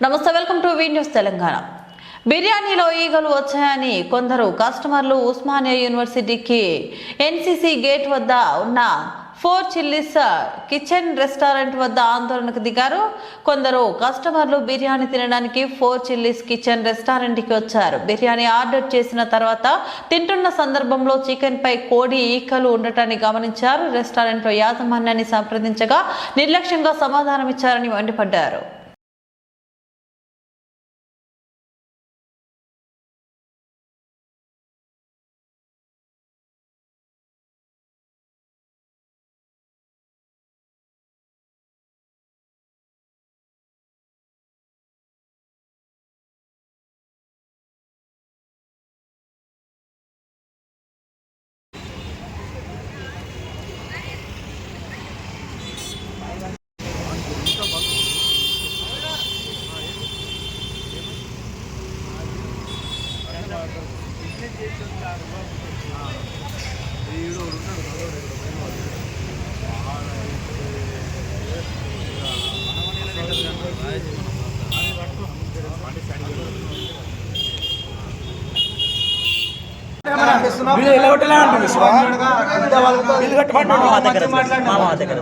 నమస్తే welcome to V news Telangana. బిర్యానీలో ఈగలు వచ్చాయని కొందరు కస్టమర్లు ఉస్మానియా యూనివర్సిటీకి ఎన్సీసీ గేట్ వద్ద ఉన్న ఫోర్ చిల్లీస్ కిచెన్ రెస్టారెంట్ వద్ద ఆందోళనకు దిగారు. కొందరు కస్టమర్లు బిర్యానీ తినడానికి ఫోర్ చిల్లీస్ కిచెన్ రెస్టారెంట్కి వచ్చారు. బిర్యానీ ఆర్డర్ చేసిన తర్వాత తింటున్న సందర్భంలో చికెన్ పై కోడి ఈకలు ఉండటాన్ని గమనించారు. రెస్టారెంట్లో యాజమాన్యాన్ని సంప్రదించగా నిర్లక్ష్యంగా సమాధానం ఇచ్చారని మండిపడ్డారు. వీళ్ళు ఎలా కొట్టలే అంటుంది శివ. వీళ్ళు కట్టమంటున్నాడు. మా దగ్గర మా దగ్గర.